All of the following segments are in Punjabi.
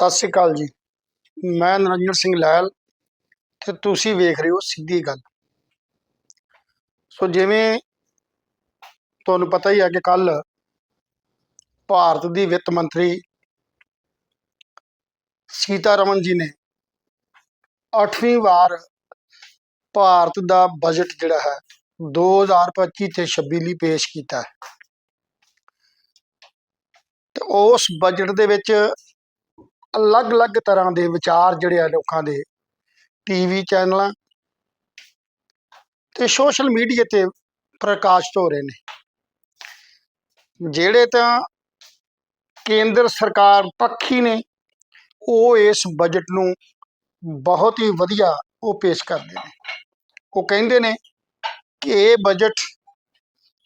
ਸਤਿ ਸ਼੍ਰੀ ਅਕਾਲ ਜੀ। ਮੈਂ ਨਰਿੰਦਰ ਸਿੰਘ ਲੈਲ ਤੇ ਤੁਸੀਂ ਵੇਖ ਰਹੇ ਹੋ ਸਿੱਧੀ ਗੱਲ। ਸੋ ਜਿਵੇਂ ਤੁਹਾਨੂੰ ਪਤਾ ਹੀ ਹੈ ਕਿ ਕੱਲ ਭਾਰਤ ਦੀ ਵਿੱਤ ਮੰਤਰੀ ਸੀਤਾਰਮਨ ਜੀ ਨੇ 8ਵੀਂ ਵਾਰ ਭਾਰਤ ਦਾ ਬਜਟ ਜਿਹੜਾ ਹੈ 2025 ਤੇ 26 ਲਈ ਪੇਸ਼ ਕੀਤਾ ਹੈ। ਤੇ ਉਸ ਬਜਟ ਦੇ ਵਿੱਚ ਅਲੱਗ-ਅਲੱਗ ਤਰ੍ਹਾਂ ਦੇ ਵਿਚਾਰ ਜਿਹੜੇ ਆ ਲੋਕਾਂ ਦੇ ਟੀਵੀ ਚੈਨਲਾਂ ਤੇ ਸੋਸ਼ਲ ਮੀਡੀਆ ਤੇ ਪ੍ਰਕਾਸ਼ਿਤ ਹੋ ਰਹੇ ਨੇ। ਜਿਹੜੇ ਤਾਂ ਕੇਂਦਰ ਸਰਕਾਰ ਪੱਖੀ ਨੇ, ਉਹ ਇਸ ਬਜਟ ਨੂੰ ਬਹੁਤ ਹੀ ਵਧੀਆ ਉਹ ਪੇਸ਼ ਕਰਦੇ ਨੇ। ਉਹ ਕਹਿੰਦੇ ਨੇ ਕਿ ਇਹ ਬਜਟ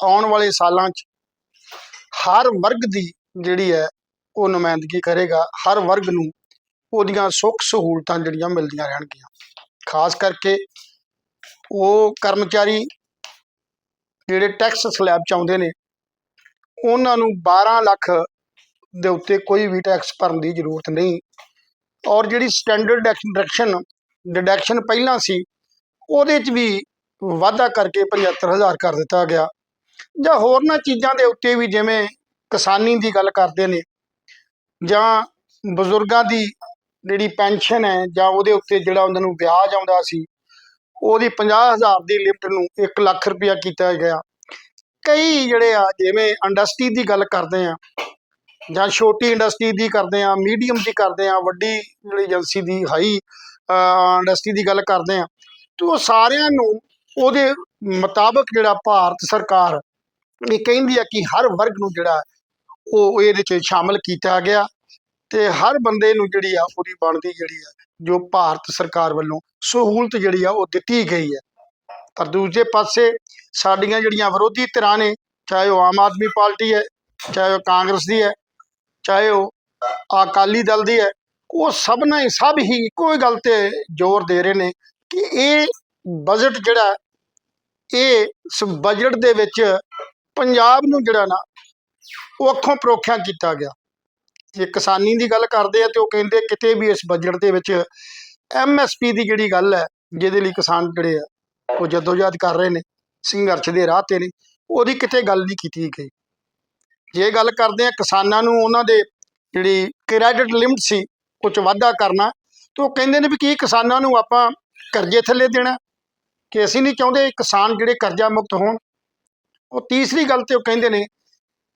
ਆਉਣ ਵਾਲੇ ਸਾਲਾਂ 'ਚ ਹਰ ਵਰਗ ਦੀ ਜਿਹੜੀ ਹੈ ਉਹ ਨੁਮਾਇੰਦਗੀ ਕਰੇਗਾ, ਹਰ ਵਰਗ ਨੂੰ ਉਹਦੀਆਂ ਸੁੱਖ ਸਹੂਲਤਾਂ ਜਿਹੜੀਆਂ ਮਿਲਦੀਆਂ ਰਹਿਣਗੀਆਂ। ਖਾਸ ਕਰਕੇ ਉਹ ਕਰਮਚਾਰੀ ਜਿਹੜੇ ਟੈਕਸ ਸਲੈਬ ਚ ਆਉਂਦੇ ਨੇ, ਉਹਨਾਂ ਨੂੰ 12 ਲੱਖ ਦੇ ਉੱਤੇ ਕੋਈ ਵੀ ਟੈਕਸ ਭਰਨ ਦੀ ਜ਼ਰੂਰਤ ਨਹੀਂ। ਔਰ ਜਿਹੜੀ ਸਟੈਂਡਰਡ ਡਿਡਕਸ਼ਨ ਡਿਡਕਸ਼ਨ ਪਹਿਲਾਂ ਸੀ, ਉਹਦੇ 'ਚ ਵੀ ਵਾਧਾ ਕਰਕੇ 75000 ਕਰ ਦਿੱਤਾ ਗਿਆ। ਜਾਂ ਹੋਰਨਾਂ ਚੀਜ਼ਾਂ ਦੇ ਉੱਤੇ ਵੀ ਜਿਵੇਂ ਕਿਸਾਨੀ ਦੀ ਗੱਲ ਕਰਦੇ ਨੇ ਜਾਂ ਬਜ਼ੁਰਗਾਂ ਦੀ ਜਿਹੜੀ ਪੈਨਸ਼ਨ ਹੈ ਜਾਂ ਉਹਦੇ ਉੱਤੇ ਜਿਹੜਾ ਉਹਨਾਂ ਨੂੰ ਵਿਆਜ ਆਉਂਦਾ ਸੀ, ਉਹਦੀ 50000 ਦੀ ਲਿਮਟ ਨੂੰ 1 ਲੱਖ ਰੁਪਇਆ ਕੀਤਾ ਗਿਆ। ਕਈ ਜਿਹੜੇ ਆ, ਜਿਵੇਂ ਇੰਡਸਟਰੀ ਦੀ ਗੱਲ ਕਰਦੇ ਆ, ਜਾਂ ਛੋਟੀ ਇੰਡਸਟਰੀ ਦੀ ਕਰਦੇ ਆ, ਮੀਡੀਅਮ ਦੀ ਕਰਦੇ ਆ, ਵੱਡੀ ਜਿਹੜੀ ਏਜੰਸੀ ਦੀ, ਹਾਈ ਇੰਡਸਟਰੀ ਦੀ ਗੱਲ ਕਰਦੇ ਆ, ਤੇ ਉਹ ਸਾਰਿਆਂ ਨੂੰ ਉਹਦੇ ਮੁਤਾਬਕ ਜਿਹੜਾ ਭਾਰਤ ਸਰਕਾਰ ਇਹ ਕਹਿੰਦੀ ਆ ਕਿ ਹਰ ਵਰਗ ਨੂੰ ਜਿਹੜਾ ਉਹ ਇਹਦੇ 'ਚ ਸ਼ਾਮਲ ਕੀਤਾ ਗਿਆ। ਤੇ ਹਰ ਬੰਦੇ ਨੂੰ ਜਿਹੜੀ ਆ ਉਹਦੀ ਬਣਦੀ ਜਿਹੜੀ ਆ, ਜੋ ਭਾਰਤ ਸਰਕਾਰ ਵੱਲੋਂ ਸਹੂਲਤ ਜਿਹੜੀ ਆ ਉਹ ਦਿੱਤੀ ਗਈ ਹੈ। ਪਰ ਦੂਜੇ ਪਾਸੇ ਸਾਡੀਆਂ ਜਿਹੜੀਆਂ ਵਿਰੋਧੀ ਧਿਰਾਂ ਨੇ, ਚਾਹੇ ਉਹ ਆਮ ਆਦਮੀ ਪਾਰਟੀ ਹੈ, ਚਾਹੇ ਉਹ ਕਾਂਗਰਸ ਦੀ ਹੈ, ਚਾਹੇ ਉਹ ਅਕਾਲੀ ਦਲ ਦੀ ਹੈ, ਉਹ ਸਭ ਨੇ ਸਭ ਹੀ ਇੱਕੋ ਹੀ ਗੱਲ ਤੇ ਜ਼ੋਰ ਦੇ ਰਹੇ ਨੇ ਕਿ ਇਹ ਬਜਟ ਜਿਹੜਾ, ਇਹ ਬਜਟ ਦੇ ਵਿੱਚ ਪੰਜਾਬ ਨੂੰ ਜਿਹੜਾ ਨਾ, ਉਹ ਅੱਖੋਂ ਪਰੋਖਿਆ ਕੀਤਾ ਗਿਆ। ਜੇ ਕਿਸਾਨੀ ਦੀ ਗੱਲ ਕਰਦੇ ਆ ਤੇ ਉਹ ਕਹਿੰਦੇ ਕਿਤੇ ਵੀ ਇਸ ਬਜਟ ਦੇ ਵਿੱਚ ਐਮਐਸਪੀ ਦੀ ਜਿਹੜੀ ਗੱਲ ਹੈ, ਜਿਹਦੇ ਲਈ ਕਿਸਾਨ ਜਿਹੜੇ ਆ, ਉਹ ਜਦੋਜਹਿਦ ਕਰ ਰਹੇ ਨੇ, ਸੰਘਰਸ਼ ਦੇ ਰਾਹ ਤੇ ਨੇ, ਉਹਦੀ ਕਿਤੇ ਗੱਲ ਨਹੀਂ ਕੀਤੀ ਗਈ। ਜੇ ਗੱਲ ਕਰਦੇ ਆ ਕਿਸਾਨਾਂ ਨੂੰ ਉਹਨਾਂ ਦੇ ਜਿਹੜੀ ਕ੍ਰੈਡਿਟ ਲਿਮਟ ਸੀ, ਉਹ 'ਚ ਵਾਧਾ ਕਰਨਾ, ਤੇ ਉਹ ਕਹਿੰਦੇ ਨੇ ਵੀ ਕੀ ਕਿਸਾਨਾਂ ਨੂੰ ਆਪਾਂ ਕਰਜ਼ੇ ਥੱਲੇ ਦੇਣਾ, ਕਿ ਅਸੀਂ ਨਹੀਂ ਚਾਹੁੰਦੇ ਕਿਸਾਨ ਜਿਹੜੇ ਕਰਜ਼ਾ ਮੁਕਤ ਹੋਣ। ਉਹ ਤੀਸਰੀ ਗੱਲ ਤੇ ਉਹ ਕਹਿੰਦੇ ਨੇ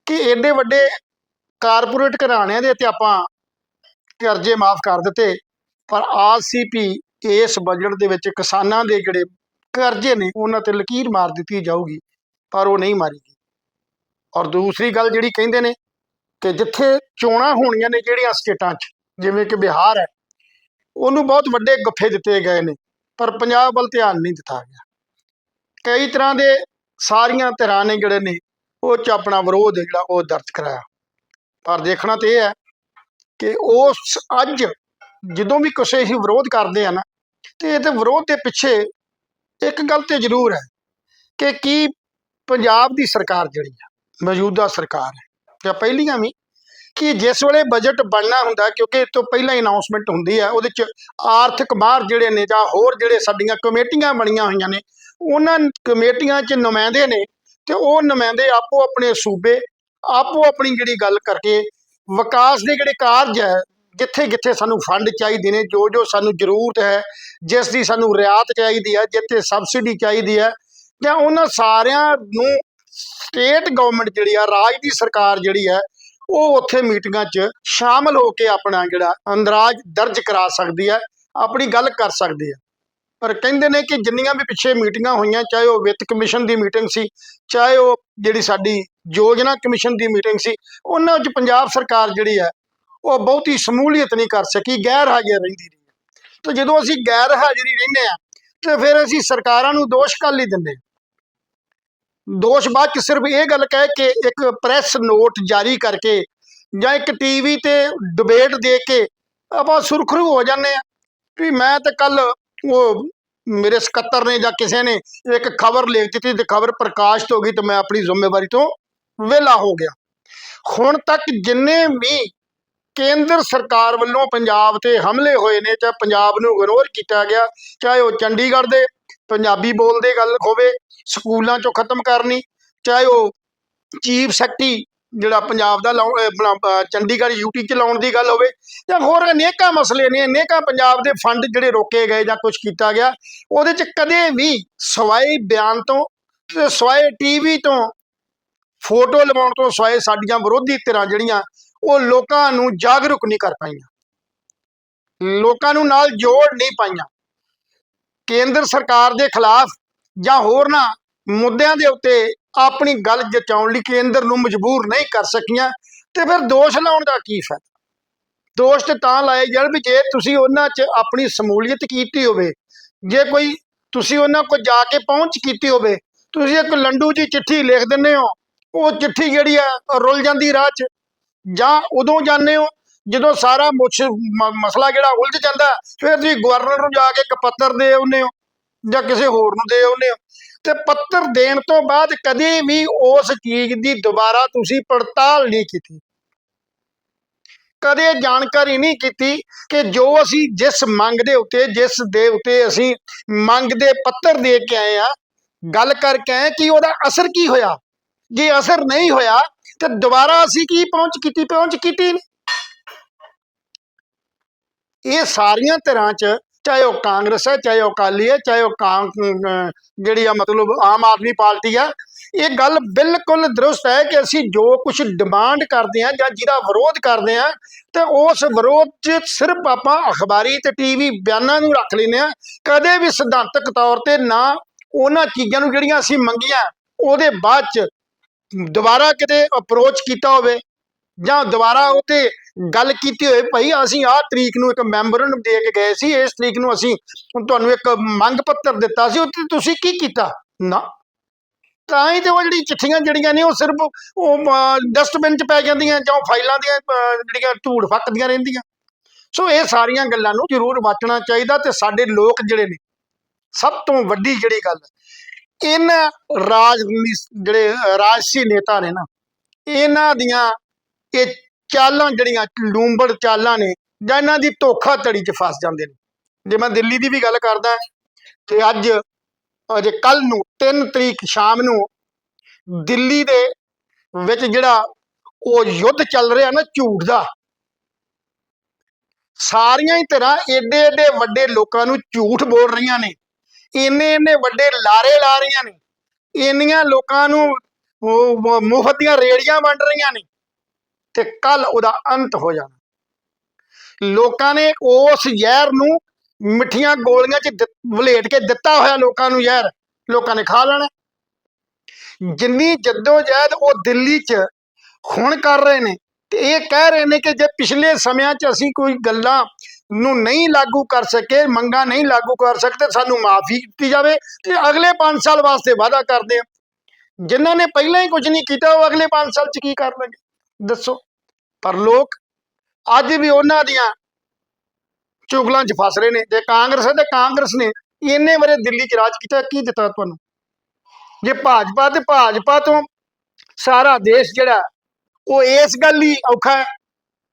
ਕਿ ਐਡੇ ਵੱਡੇ ਕਾਰਪੋਰੇਟ ਘਰਾਣਿਆਂ ਦੇ ਤੇ ਆਪਾਂ ਕਰਜ਼ੇ ਮਾਫ ਕਰ ਦਿੱਤੇ, ਪਰ ਆਰਸੀਪੀ ਇਸ ਬਜਟ ਦੇ ਵਿੱਚ ਕਿਸਾਨਾਂ ਦੇ ਜਿਹੜੇ ਕਰਜ਼ੇ ਨੇ, ਉਹਨਾਂ ਤੇ ਲਕੀਰ ਮਾਰ ਦਿੱਤੀ ਜਾਊਗੀ, ਪਰ ਉਹ ਨਹੀਂ ਮਾਰੀਗੀ। ਔਰ ਦੂਸਰੀ ਗੱਲ ਜਿਹੜੀ ਕਹਿੰਦੇ ਨੇ ਕਿ ਜਿੱਥੇ ਚੋਣਾਂ ਹੋਣੀਆਂ ਨੇ ਜਿਹੜੀਆਂ ਸਟੇਟਾਂ 'ਚ, ਜਿਵੇਂ ਕਿ ਬਿਹਾਰ ਹੈ, ਉਹਨੂੰ ਬਹੁਤ ਵੱਡੇ ਗੱਫੇ ਦਿੱਤੇ ਗਏ ਨੇ, ਪਰ ਪੰਜਾਬ ਵੱਲ ਧਿਆਨ ਨਹੀਂ ਦਿੱਤਾ ਗਿਆ। ਕਈ ਤਰ੍ਹਾਂ ਦੇ ਸਾਰੀਆਂ ਧਿਰਾਂ ਨੇ ਜਿਹੜੇ ਨੇ, ਉਹ 'ਚ ਆਪਣਾ ਵਿਰੋਧ ਜਿਹੜਾ ਉਹ ਦਰਜ ਕਰਾਇਆ। ਪਰ ਦੇਖਣਾ ਤੇ ਇਹ ਹੈ ਕਿ ਉਸ ਅੱਜ ਜਦੋਂ ਵੀ ਕਿਸੇ ਹੀ ਵਿਰੋਧ ਕਰਦੇ ਆ ਨਾ, ਤੇ ਇਹ ਤੇ ਵਿਰੋਧ ਦੇ ਪਿੱਛੇ ਇੱਕ ਗੱਲ ਤੇ ਜ਼ਰੂਰ ਹੈ ਕਿ ਕੀ ਪੰਜਾਬ ਦੀ ਸਰਕਾਰ ਜਿਹੜੀ ਆ, ਮੌਜੂਦਾ ਸਰਕਾਰ ਹੈ, ਜਾਂ ਪਹਿਲੀਆਂ ਵੀ, ਕਿ ਜਿਸ ਵੇਲੇ ਬਜਟ ਬਣਨਾ ਹੁੰਦਾ, ਕਿਉਂਕਿ ਇਹ ਤੋਂ ਪਹਿਲਾਂ ਹੀ ਅਨਾਉਂਸਮੈਂਟ ਹੁੰਦੀ ਹੈ ਉਹਦੇ ਚ ਆਰਥਿਕ ਮਾਹਰ ਜਿਹੜੇ ਨੇ ਜਾਂ ਹੋਰ ਜਿਹੜੇ ਸਾਡੀਆਂ ਕਮੇਟੀਆਂ ਬਣੀਆਂ ਹੋਈਆਂ ਨੇ, ਉਹਨਾਂ ਕਮੇਟੀਆਂ 'ਚ ਨੁਮਾਇੰਦੇ ਨੇ ਤੇ ਉਹ ਨੁਮਾਇੰਦੇ ਆਪੋ ਆਪਣੇ ਸੂਬੇ ਆਪੋ ਆਪਣੀ ਜਿਹੜੀ ਗੱਲ ਕਰਕੇ ਵਿਕਾਸ ਦੇ ਜਿਹੜੇ ਕਾਰਜ ਹੈ ਜਿੱਥੇ ਜਿੱਥੇ ਸਾਨੂੰ ਫੰਡ ਚਾਹੀਦੇ ਨੇ ਜੋ ਜੋ ਸਾਨੂੰ ਜ਼ਰੂਰਤ ਹੈ ਜਿਸ ਦੀ ਸਾਨੂੰ ਰਿਆਤ ਚਾਹੀਦੀ ਹੈ, ਜਿੱਥੇ ਸਬਸਿਡੀ ਚਾਹੀਦੀ ਹੈ, ਜਾਂ ਉਹਨਾਂ ਸਾਰਿਆਂ ਨੂੰ ਸਟੇਟ ਗਵਰਨਮੈਂਟ ਜਿਹੜੀ ਆ, ਰਾਜ ਦੀ ਸਰਕਾਰ ਜਿਹੜੀ ਹੈ, ਉਹ ਉੱਥੇ ਮੀਟਿੰਗਾਂ 'ਚ ਸ਼ਾਮਲ ਹੋ ਕੇ ਆਪਣਾ ਜਿਹੜਾ ਅੰਦਰਾਜ ਦਰਜ ਕਰਾ ਸਕਦੀ ਹੈ, ਆਪਣੀ ਗੱਲ ਕਰ ਸਕਦੀ ਹੈ। ਪਰ ਕਹਿੰਦੇ ਨੇ ਕਿ ਜਿੰਨੀਆਂ ਵੀ ਪਿੱਛੇ ਮੀਟਿੰਗਾਂ ਹੋਈਆਂ, ਚਾਹੇ ਉਹ ਵਿੱਤ ਕਮਿਸ਼ਨ ਦੀ ਮੀਟਿੰਗ ਸੀ, ਚਾਹੇ ਉਹ ਜਿਹੜੀ ਸਾਡੀ ਯੋਜਨਾ ਕਮਿਸ਼ਨ ਦੀ ਮੀਟਿੰਗ ਸੀ, ਉਹਨਾਂ ਵਿੱਚ ਪੰਜਾਬ ਸਰਕਾਰ ਜਿਹੜੀ ਹੈ, ਉਹ ਬਹੁਤੀ ਸਮੂਲੀਅਤ ਨਹੀਂ ਕਰ ਸਕੀ, ਗੈਰ ਹਾਜ਼ਰ ਰਹਿੰਦੀ ਰਹੀ ਤੇ ਜਦੋਂ ਅਸੀਂ ਗੈਰ ਹਾਜ਼ਰੀ ਰਹਿੰਦੇ ਆ ਤੇ ਫਿਰ ਅਸੀਂ ਸਰਕਾਰਾਂ ਨੂੰ ਦੋਸ਼ ਕੱਲ ਹੀ ਦਿੰਦੇ ਦੋਸ਼ ਬਾਅਦ ਚ ਸਿਰਫ ਇਹ ਗੱਲ ਕਹਿ ਕੇ ਇੱਕ ਪ੍ਰੈਸ ਨੋਟ ਜਾਰੀ ਕਰਕੇ ਜਾਂ ਇੱਕ ਟੀਵੀ ਤੇ ਡਿਬੇਟ ਦੇ ਕੇ ਆਪਾਂ ਸੁਰਖਰੂ ਹੋ ਜਾਂਦੇ ਆ ਵੀ ਮੈਂ ਤਾਂ ਕੱਲ ਉਹ ਮੇਰੇ ਸਕੱਤਰ ਨੇ ਜਾਂ ਕਿਸੇ ਨੇ ਇੱਕ ਖਬਰ ਲਿਖ ਦਿੱਤੀ ਤੇ ਖਬਰ ਪ੍ਰਕਾਸ਼ਿਤ ਹੋ ਗਈ ਤੇ ਮੈਂ ਆਪਣੀ ਜ਼ਿੰਮੇਵਾਰੀ ਤੋਂ ਵਿਹਲਾ ਹੋ ਗਿਆ। ਹੁਣ ਤੱਕ ਜਿੰਨੇ ਵੀ ਕੇਂਦਰ ਸਰਕਾਰ ਵੱਲੋਂ ਪੰਜਾਬ ਤੇ ਹਮਲੇ ਹੋਏ ਨੇ, ਚਾਹੇ ਪੰਜਾਬ ਨੂੰ ਇਗਨੋਰ ਕੀਤਾ ਗਿਆ, ਚਾਹੇ ਉਹ ਚੰਡੀਗੜ੍ਹ ਦੇ ਪੰਜਾਬੀ ਬੋਲਦੇ ਗੱਲ ਹੋਵੇ, ਸਕੂਲਾਂ ਚੋਂ ਖਤਮ ਕਰਨੀ, ਚਾਹੇ ਉਹ ਚੀਫ ਸੈਕਟਰੀ ਜਿਹੜਾ ਪੰਜਾਬ ਦਾ ਲਾਉ- ਚੰਡੀਗੜ੍ਹ ਯੂਟੀ ਚ ਲਾਉਣ ਦੀ ਗੱਲ ਹੋਵੇ, ਜਾਂ ਹੋਰ ਅਨੇਕਾਂ ਮਸਲੇ ਨੇ, ਅਨੇਕਾਂ ਪੰਜਾਬ ਦੇ ਫੰਡ ਜਿਹੜੇ ਰੋਕੇ ਗਏ ਜਾਂ ਕੁਝ ਕੀਤਾ ਗਿਆ, ਉਹਦੇ ਚ ਕਦੇ ਵੀ ਸਵਾਏ ਬਿਆਨ ਤੋਂ ਤੇ ਸਵਾਏ ਟੀਵੀ ਤੋਂ ਫੋਟੋ ਲਵਾਉਣ ਤੋਂ ਸਵਾਏ ਸਾਡੀਆਂ ਵਿਰੋਧੀ ਧਿਰਾਂ ਜਿਹੜੀਆਂ, ਉਹ ਲੋਕਾਂ ਨੂੰ ਜਾਗਰੂਕ ਨਹੀਂ ਕਰ ਪਾਈਆਂ। ਲੋਕਾਂ ਨੂੰ ਨਾਲ ਜੋੜ ਨਹੀਂ ਪਾਈਆਂ। ਕੇਂਦਰ ਸਰਕਾਰ ਦੇ ਖਿਲਾਫ ਜਾਂ ਹੋਰ ਨਾ ਮੁੱਦਿਆਂ ਦੇ ਉੱਤੇ ਆਪਣੀ ਗੱਲ ਜਚਾਉਣ ਲਈ ਕੇਂਦਰ ਨੂੰ ਮਜਬੂਰ ਨਹੀਂ ਕਰ ਸਕੀਆਂ, ਤੇ ਫਿਰ ਦੋਸ਼ ਲਾਉਣ ਦਾ ਕੀ ਫਾਇਦਾ? ਦੋਸ਼ ਤੇ ਤਾਂ ਲਾਏ ਜਾਣ ਵੀ ਜੇ ਤੁਸੀਂ ਉਹਨਾਂ 'ਚ ਆਪਣੀ ਸਮੂਲੀਅਤ ਕੀਤੀ ਹੋਵੇ, ਜੇ ਕੋਈ ਤੁਸੀਂ ਉਹਨਾਂ ਕੋਲ ਜਾ ਕੇ ਪਹੁੰਚ ਕੀਤੀ ਹੋਵੇ, ਤੁਸੀਂ ਇੱਕ ਲੰਡੂ ਜੀ ਚਿੱਠੀ ਲਿਖ ਦਿੰਦੇ ਹੋ ਉਹ ਚਿੱਠੀ ਜਿਹੜੀ ਆ, ਉਹ ਰੁੱਲ ਜਾਂਦੀ ਰਾਹ 'ਚ। ਜਾਂ ਉਦੋਂ ਜਾਂਦੇ ਹੋ, ਜਦੋਂ ਸਾਰਾ ਮੁੱਛ ਮਸਲਾ ਜਿਹੜਾ ਉਲਝ ਜਾਂਦਾ, ਫਿਰ ਤੁਸੀਂ ਗਵਰਨਰ ਨੂੰ ਜਾ ਕੇ ਇੱਕ ਪੱਤਰ ਦੇ ਆਉਂਦੇ ਹੋ, ਜਾਂ ਕਿਸੇ ਹੋਰ ਨੂੰ ਦੇ ਆਉਂਦੇ ਹੋ। ਤੇ ਪੱਤਰ ਦੇਣ ਤੋਂ ਬਾਅਦ ਕਦੇ ਵੀ ਉਸ ਚੀਜ਼ ਦੀ ਦੁਬਾਰਾ ਤੁਸੀਂ ਪੜਤਾਲ ਨਹੀਂ ਕੀਤੀ। ਕਦੇ ਜਾਣਕਾਰੀ ਨਹੀਂ ਕੀਤੀ ਕਿ ਜੋ ਅਸੀਂ ਜਿਸ ਮੰਗ ਦੇ ਉੱਤੇ, ਜਿਸ ਦੇ ਉੱਤੇ ਅਸੀਂ ਮੰਗ ਦੇ ਪੱਤਰ ਦੇ ਕੇ ਆਏ ਆ, ਗੱਲ ਕਰਕੇ ਆਏ ਕਿ ਉਹਦਾ ਅਸਰ ਕੀ ਹੋਇਆ। ਜੇ ਅਸਰ ਨਹੀਂ ਹੋਇਆ, ਤੇ ਦੁਬਾਰਾ ਅਸੀਂ ਕੀ ਪਹੁੰਚ ਕੀਤੀ ਪਹੁੰਚ ਕੀਤੀ ਇਹ ਸਾਰੀਆਂ ਤਰ੍ਹਾਂ ਚ, ਚਾਹੇ ਉਹ ਕਾਂਗਰਸ ਹੈ, ਚਾਹੇ ਉਹ ਅਕਾਲੀ ਹੈ, ਚਾਹੇ ਉਹ ਕਾਂ ਜਿਹੜੀ ਆ ਮਤਲਬ ਆਮ ਆਦਮੀ ਪਾਰਟੀ ਆ, ਇਹ ਗੱਲ ਬਿਲਕੁਲ ਦਰੁਸਤ ਹੈ ਕਿ ਅਸੀਂ ਜੋ ਕੁਝ ਡਿਮਾਂਡ ਕਰਦੇ ਆ ਜਾਂ ਜਿਹਦਾ ਵਿਰੋਧ ਕਰਦੇ ਆ ਤੇ ਉਸ ਵਿਰੋਧ 'ਚ ਸਿਰਫ ਆਪਾਂ ਅਖਬਾਰੀ ਤੇ ਟੀਵੀ ਬਿਆਨਾਂ ਨੂੰ ਰੱਖ ਲੈਂਦੇ ਆ ਕਦੇ ਵੀ ਸਿਧਾਂਤਕ ਤੌਰ ਤੇ ਨਾ ਉਹਨਾਂ ਚੀਜ਼ਾਂ ਨੂੰ ਜਿਹੜੀਆਂ ਅਸੀਂ ਮੰਗੀਆਂ, ਉਹਦੇ ਬਾਅਦ 'ਚ ਦੁਬਾਰਾ ਕਿਤੇ ਅਪਰੋਚ ਕੀਤਾ ਹੋਵੇ ਜਾਂ ਦੁਬਾਰਾ ਉਹ ਤੇ ਗੱਲ ਕੀਤੀ ਹੋਏ ਭਾਈ ਅਸੀਂ ਆਹ ਤਰੀਕ ਨੂੰ ਇੱਕ ਮੈਂਬਰ ਦੇ ਕੇ ਗਏ ਸੀ ਇਸ ਤਰੀਕ ਨੂੰ ਅਸੀਂ ਤੁਹਾਨੂੰ ਇੱਕ ਮੰਗ ਪੱਤਰ ਦਿੱਤਾ ਸੀ ਉੱਤੇ ਤੁਸੀਂ ਕੀ ਕੀਤਾ? ਨਾ। ਤਾਂ ਹੀ ਤੇ ਉਹ ਜਿਹੜੀ ਚਿੱਠੀਆਂ ਜਿਹੜੀਆਂ ਨੇ ਉਹ ਸਿਰਫ ਉਹ ਡਸਟਬਿਨ 'ਚ ਪੈ ਜਾਂਦੀਆਂ ਜਾਂ ਉਹ ਫਾਈਲਾਂ ਦੀਆਂ ਜਿਹੜੀਆਂ ਧੂੜ ਫੱਕਦੀਆਂ ਰਹਿੰਦੀਆਂ। ਸੋ ਇਹ ਸਾਰੀਆਂ ਗੱਲਾਂ ਨੂੰ ਜ਼ਰੂਰ ਵਾਚਣਾ ਚਾਹੀਦਾ ਤੇ ਸਾਡੇ ਲੋਕ ਜਿਹੜੇ ਨੇ ਸਭ ਤੋਂ ਵੱਡੀ ਜਿਹੜੀ ਗੱਲ ਹੈ, ਇਹਨਾਂ ਰਾਜ ਜਿਹੜੇ ਰਾਜਸੀ ਨੇਤਾ ਨੇ ਨਾ, ਇਹਨਾਂ ਦੀਆਂ ਇਹ ਚਾਲਾਂ ਜਿਹੜੀਆਂ ਲੂੰਬੜ ਚਾਲਾਂ ਨੇ, ਜਾਂ ਇਹਨਾਂ ਦੀ ਧੋਖਾ ਧੜੀ 'ਚ ਫਸ ਜਾਂਦੇ ਨੇ। ਜੇ ਮੈਂ ਦਿੱਲੀ ਦੀ ਵੀ ਗੱਲ ਕਰਦਾ, ਤੇ ਅੱਜ, ਅਜੇ ਕੱਲ ਨੂੰ 3 ਤਰੀਕ ਸ਼ਾਮ ਨੂੰ ਦਿੱਲੀ ਦੇ ਵਿੱਚ ਜਿਹੜਾ ਉਹ ਯੁੱਧ ਚੱਲ ਰਿਹਾ ਨਾ ਝੂਠ ਦਾ, ਸਾਰੀਆਂ ਹੀ ਤਰ੍ਹਾਂ ਏਡੇ ਏਡੇ ਵੱਡੇ ਲੋਕਾਂ ਨੂੰ ਝੂਠ ਬੋਲ ਰਹੀਆਂ ਨੇ। ਇੰਨੇ ਇੰਨੇ ਵੱਡੇ ਲਾਰੇ ਲਾ ਰਹੀਆਂ ਨੇ। ਇੰਨੀਆਂ ਲੋਕਾਂ ਨੂੰ ਮੁਫਤ ਦੀਆਂ ਰੇੜੀਆਂ ਵੰਡ ਰਹੀਆਂ ਨੇ ਤੇ ਕੱਲ ਉਹਦਾ ਅੰਤ ਹੋ ਜਾਣਾ। ਲੋਕਾਂ ਨੇ ਉਸ ਜ਼ਹਿਰ ਨੂੰ ਮਿੱਠੀਆਂ ਗੋਲੀਆਂ 'ਚ ਵਲੇਟ ਕੇ ਦਿੱਤਾ ਹੋਇਆ ਲੋਕਾਂ ਨੂੰ ਜ਼ਹਿਰ, ਲੋਕਾਂ ਨੇ ਖਾ ਲੈਣਾ। ਜਿੰਨੀ ਜੱਦੋ ਜਹਿਦ ਉਹ ਦਿੱਲੀ 'ਚ ਹੁਣ ਕਰ ਰਹੇ ਨੇ ਤੇ ਇਹ ਕਹਿ ਰਹੇ ਨੇ ਕਿ ਜੇ ਪਿਛਲੇ ਸਮਿਆਂ 'ਚ ਅਸੀਂ ਕੋਈ ਗੱਲਾਂ ਨੂੰ ਨਹੀਂ ਲਾਗੂ ਕਰ ਸਕੇ, ਮੰਗਾਂ ਨਹੀਂ ਲਾਗੂ ਕਰ ਸਕਦੇ, ਸਾਨੂੰ ਮਾਫੀ ਦਿੱਤੀ ਜਾਵੇ ਤੇ ਅਗਲੇ 5 ਸਾਲ ਵਾਸਤੇ ਵਾਅਦਾ ਕਰਦੇ ਆ ਜਿਨ੍ਹਾਂ ਨੇ ਪਹਿਲਾਂ ਹੀ ਕੁਝ ਨਹੀਂ ਕੀਤਾ, ਉਹ ਅਗਲੇ 5 ਸਾਲ 'ਚ ਕੀ ਕਰਨਗੇ? ਦੱਸੋ। ਪਰ ਲੋਕ ਅੱਜ ਵੀ ਉਹਨਾਂ ਦੀਆਂ ਚੁਗਲਾਂ 'ਚ ਫਸ ਰਹੇ ਨੇ ਤੇ ਕਾਂਗਰਸ ਹੈ ਤੇ ਕਾਂਗਰਸ ਨੇ ਇੰਨੇ ਵਰੇ ਦਿੱਲੀ 'ਚ ਰਾਜ ਕੀਤਾ, ਕੀ ਦਿੱਤਾ ਤੁਹਾਨੂੰ? ਜੇ ਭਾਜਪਾ ਤੇ ਭਾਜਪਾ ਤੋਂ ਸਾਰਾ ਦੇਸ਼ ਜਿਹੜਾ, ਉਹ ਇਸ ਗੱਲ ਹੀ ਔਖਾ ਹੈ